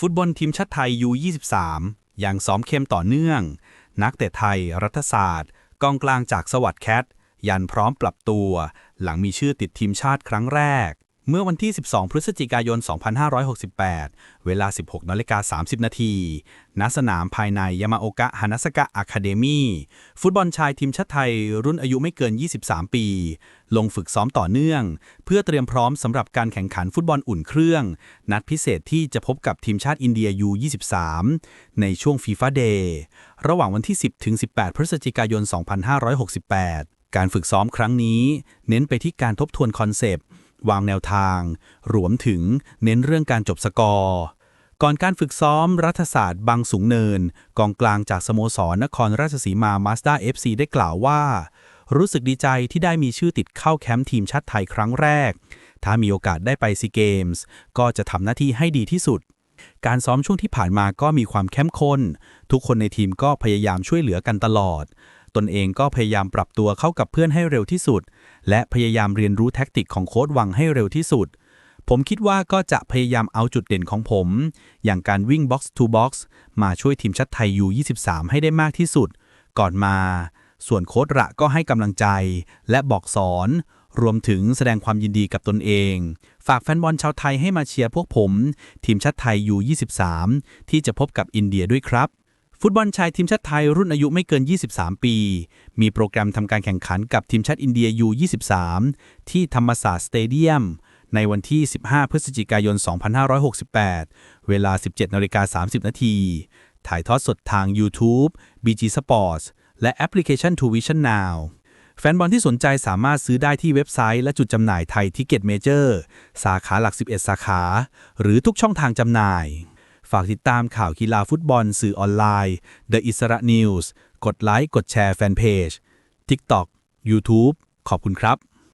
ฟุตบอลทีมชาติไทยยู23ยังซ้อมเข้มต่อเนื่อง นักเตะไทย รัฐศาสตร์กองกลางจากสวัสดแคท ยันพร้อมปรับตัว หลังมีชื่อติดทีมชาติครั้งแรก เมื่อวันที่ 12 พฤศจิกายน 2568 เวลา 16นาฬิกา30 นาที ณ สนามภายในยามาโอกะฮานาสกะอะคาเดมีฟุตบอลชายทีมชาติไทย รุ่นอายุไม่เกิน 23 ปี ลงฝึกซ้อมต่อเนื่อง เพื่อเตรียมพร้อมสำหรับการแข่งขันฟุตบอลอุ่นเครื่อง นัดพิเศษที่จะพบกับทีมชาติอินเดีย U23 ในช่วงฟีฟ่าเดย์ระหว่างวันที่ 10 ถึง 18 พฤศจิกายน 2568 การฝึกซ้อมครั้งนี้ เน้นไปที่การทบทวนคอนเซปต์ วางแนวทาง รวมถึงเน้นเรื่องการจบสกอร์ ก่อนการฝึกซ้อมรัฐศาสตร์บางสูงเนิน กองกลางจากสโมสรนครราชสีมามาสด้า FC ได้กล่าวว่า รู้สึกดีใจที่ได้มีชื่อติดเข้าแคมป์ทีมชาติไทยครั้งแรก ถ้ามีโอกาสได้ไปซีเกมส์ก็จะทำหน้าที่ให้ดีที่สุดการซ้อมช่วงที่ผ่านมาก็มีความเข้มข้น ทุกคนในทีมก็พยายามช่วยเหลือกันตลอด ตนเองก็พยายามปรับตัวเข้ากับเพื่อนให้เร็วที่สุด และพยายามเรียนรู้แท็กติกของโค้ดวังให้เร็วที่สุด ผมคิดว่าก็จะพยายามเอาจุดเด่นของผม อย่างการวิ่ง box to box มาช่วยทีมชาติไทย U23 ให้ได้มากที่สุด ก่อนมา ส่วนโค้ดระก็ให้กำลังใจ และบอกสอน รวมถึงแสดงความยินดีกับตนเอง ฝากแฟนบอลชาวไทยให้มาเชียร์พวกผม ทีมชาติไทย U23 ที่จะพบกับอินเดียด้วยครับ ฟุตบอลชายทีมชาติไทยรุ่นอายุไม่เกิน 23 ปี มีโปรแกรมทำการแข่งขันกับทีมชาติอินเดีย U23 ที่ธรรมศาสตร์สเตเดียม ในวันที่ 15 พฤศจิกายน 2568 เวลา 17นาฬิกา30 นาที ถ่ายทอดสดทาง YouTube BG Sports และแอปพลิเคชัน t o Vision Now แฟนบอลที่สนใจสามารถซื้อได้ที่เว็บไซต์และจุดจำหน่ายไทยทิกเก็ตเมเจอร์สาขาหลัก 11 สาขา หรือทุกช่องทางจำหน่าย ฝากติดตามข่าวกีฬาฟุตบอลสื่อออนไลน์ The i s r a News กดไลค์ กดแชร์แฟนเพจ TikTok YouTube ขอบคุณครับ